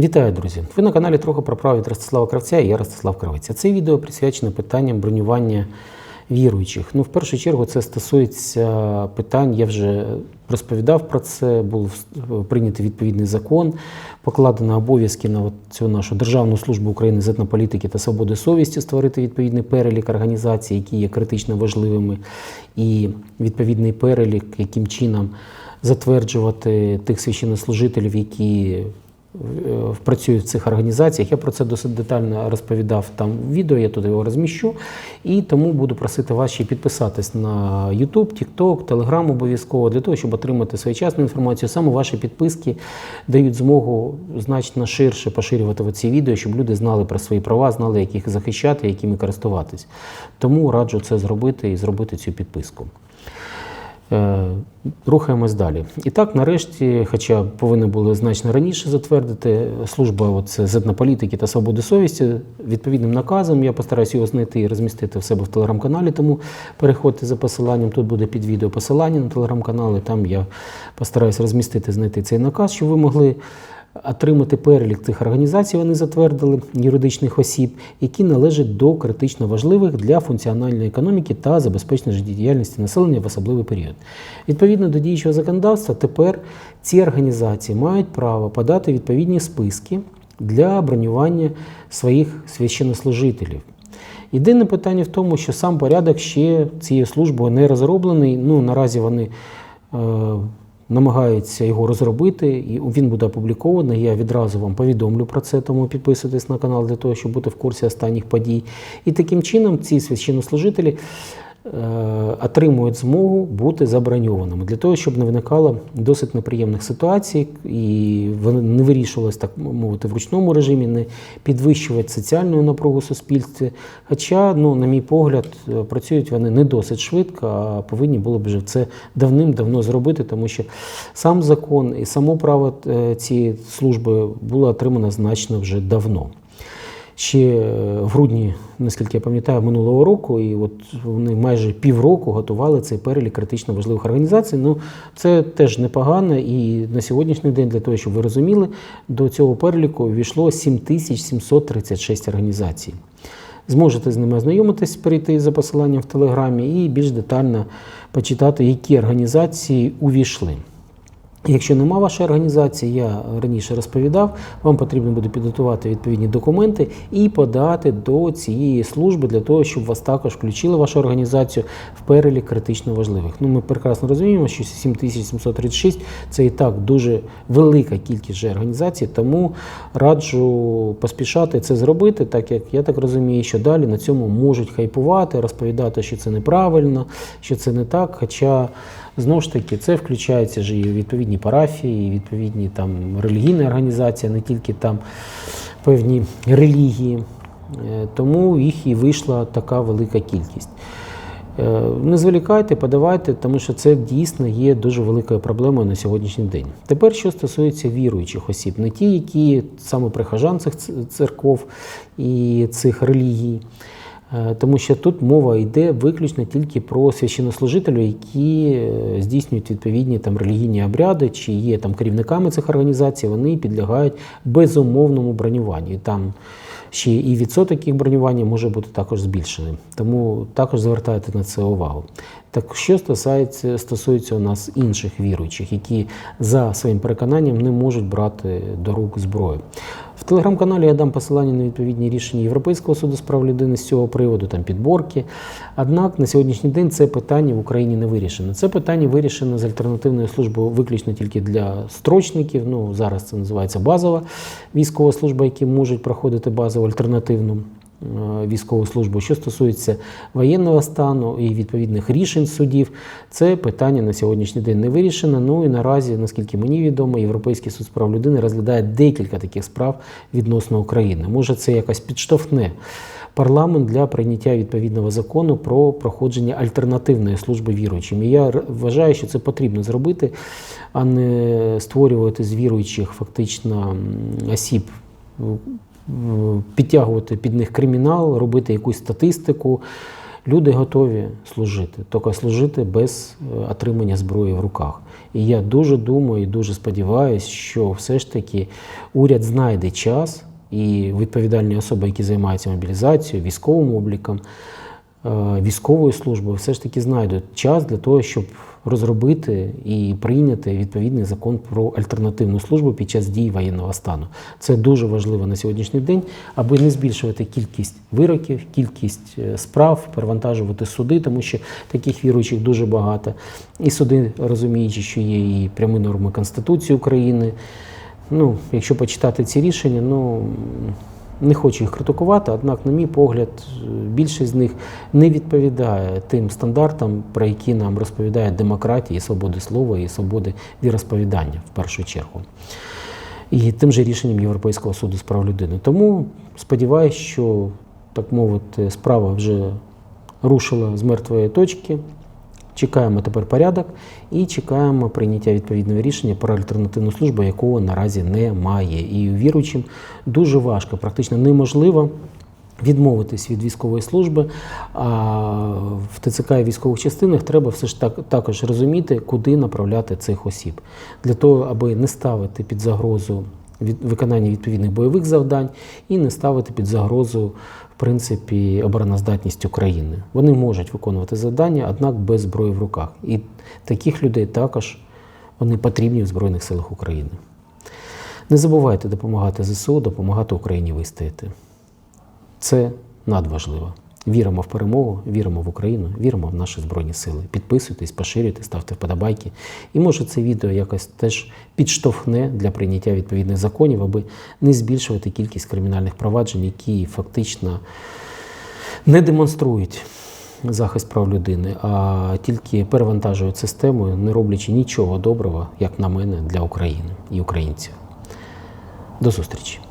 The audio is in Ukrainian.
Вітаю, друзі! Ви на каналі трохи про право від Ростислава Кравця і я Ростислав Кравець. Це відео присвячене питанням бронювання віруючих. Ну, в першу чергу, це стосується питань, я вже розповідав про це, був прийнятий відповідний закон, покладено обов'язки на цю нашу Державну службу України з етнополітики та свободи совісті створити відповідний перелік організацій, які є критично важливими, і відповідний перелік, яким чином затверджувати тих священнослужителів, які е, працюють в цих організаціях. Я про це досить детально розповідав там в відео, я тут його розміщу. І тому буду просити вас ще підписатись на YouTube, TikTok, Telegram обов'язково для того, щоб отримати своєчасну інформацію. Саме ваші підписки дають змогу значно ширше поширювати ці відео, щоб люди знали про свої права, знали, як їх захищати, якими користуватись. Тому раджу це зробити і зробити цю підписку. Е, Рухаємось далі. І так, нарешті, хоча повинні були значно раніше затвердити, служба от, це з етнополітики та свободи совісті відповідним наказом. Я постараюся його знайти і розмістити в себе в телеграм-каналі, тому переходьте за посиланням. Тут буде під відео посилання на телеграм-канал, і там я постараюся розмістити, знайти цей наказ, щоб ви могли. Отримати перелік цих організацій вони затвердили юридичних осіб, які належать до критично важливих для функціональної економіки та забезпечення життєдіяльності населення в особливий період. Відповідно до діючого законодавства, тепер ці організації мають право подати відповідні списки для бронювання своїх священнослужителів. Єдине питання в тому, що сам порядок ще цією службою не розроблений. Ну наразі вони. Намагаються його розробити, і він буде опублікований. Я відразу вам повідомлю про це, тому підписуйтесь на канал для того, щоб бути в курсі останніх подій. І таким чином ці священнослужителі отримують змогу бути заброньованими для того, щоб не виникало досить неприємних ситуацій, і вони не вирішувалось, так мовити, в ручному режимі, не підвищувати соціальну напругу в суспільстві. Хоча, ну, на мій погляд, е, працюють вони не досить швидко, а повинні були б вже це давним-давно зробити, тому що сам закон і само право е, цієї служби було отримано значно вже давно ще в грудні, наскільки я пам'ятаю, минулого року, і от вони майже півроку готували цей перелік критично важливих організацій. Ну це теж непогано. І на сьогоднішній день, для того, щоб ви розуміли, до цього переліку ввійшло 7736 організацій. Зможете з ними ознайомитись, перейти за посиланням в Телеграмі і більш детально почитати, які організації увійшли. Якщо нема вашої організації, я раніше розповідав, вам потрібно буде підготувати відповідні документи і подати до цієї служби для того, щоб вас також включили вашу організацію в перелік критично важливих. Ну, ми прекрасно розуміємо, що 7736 це і так дуже велика кількість організацій, тому раджу поспішати це зробити, так як я так розумію, що далі на цьому можуть хайпувати, розповідати, що це неправильно, що це не так. Хоча Знову ж таки, це включається ж і відповідні парафії, і відповідні там релігійні організації, не тільки там певні релігії. Е, тому їх і вийшла така велика кількість. Е, не зволікайте, подавайте, тому що це дійсно є дуже великою проблемою на сьогоднішній день. Тепер, що стосується віруючих осіб, не ті, які саме прихожан цих церков і цих релігій. Е, тому що тут мова йде виключно тільки про священнослужителів, які е, здійснюють відповідні там релігійні обряди, чи є там керівниками цих організацій, вони підлягають безумовному бронюванню. Там ще і відсоток їх бронювання може бути також збільшений. Тому також звертайте на це увагу. Так що стосується стосується у нас інших віруючих, які за своїм переконанням не можуть брати до рук зброю. Телеграм-каналі я дам посилання на відповідні рішення Європейського суду з прав людини з цього приводу, там підборки. Однак на сьогоднішній день це питання в Україні не вирішено. Це питання вирішено з альтернативною службою виключно тільки для строчників. Ну зараз це називається базова військова служба, які можуть проходити базову альтернативну. Е, військову службу. Що стосується воєнного стану і відповідних рішень судів, це питання на сьогоднішній день не вирішено. Ну і наразі, наскільки мені відомо, Європейський суд з прав людини розглядає декілька таких справ відносно України. Може, це якось підштовхне. Парламент для прийняття відповідного закону про проходження альтернативної служби віруючим. І я вважаю, що це потрібно зробити, а не створювати з віруючих фактично осіб підтягувати під них кримінал, робити якусь статистику Люди готові служити, тільки служити без е, отримання зброї в руках. І я дуже думаю і дуже сподіваюся, що все ж таки уряд знайде час і відповідальні особи, які займаються мобілізацією, військовим обліком, е, військовою службою, все ж таки знайдуть час для того, щоб розробити і прийняти відповідний закон про альтернативну службу під час дії воєнного стану. Це дуже важливо на сьогоднішній день, аби не збільшувати кількість вироків, кількість е, справ, перевантажувати суди, тому що таких віруючих дуже багато. І суди, розуміючи, що є і прямі норми Конституції України. Ну, якщо почитати ці рішення, ну не хочу їх критикувати, однак, на мій погляд, більшість з них не відповідає тим стандартам, про які нам розповідає демократія, і свободи слова і свободи віросповідання в першу чергу. І тим же рішенням Європейського суду з прав людини. Тому сподіваюся, що так мовити, справа вже рушила з мертвої точки. Чекаємо тепер порядок і чекаємо прийняття відповідного рішення про альтернативну службу, якого наразі немає. І віруючим дуже важко, практично неможливо. Відмовитись від військової служби, а в ТЦК і військових частинах треба все ж так також розуміти, куди направляти цих осіб, для того, аби не ставити під загрозу від виконання відповідних бойових завдань і не ставити під загрозу принципі обороноздатність України. Вони можуть виконувати завдання, однак без зброї в руках. І таких людей також вони потрібні в Збройних силах України. Не забувайте допомагати ЗСУ, допомагати Україні вистояти. Це надважливо. Віримо в перемогу, віримо в Україну, віримо в наші Збройні Сили. Підписуйтесь, поширюйте, ставте вподобайки. І може це відео якось теж підштовхне для прийняття відповідних законів, аби не збільшувати кількість кримінальних проваджень, які фактично не демонструють захист прав людини, а тільки перевантажують систему, не роблячи нічого доброго, як на мене, для України і українців. До зустрічі!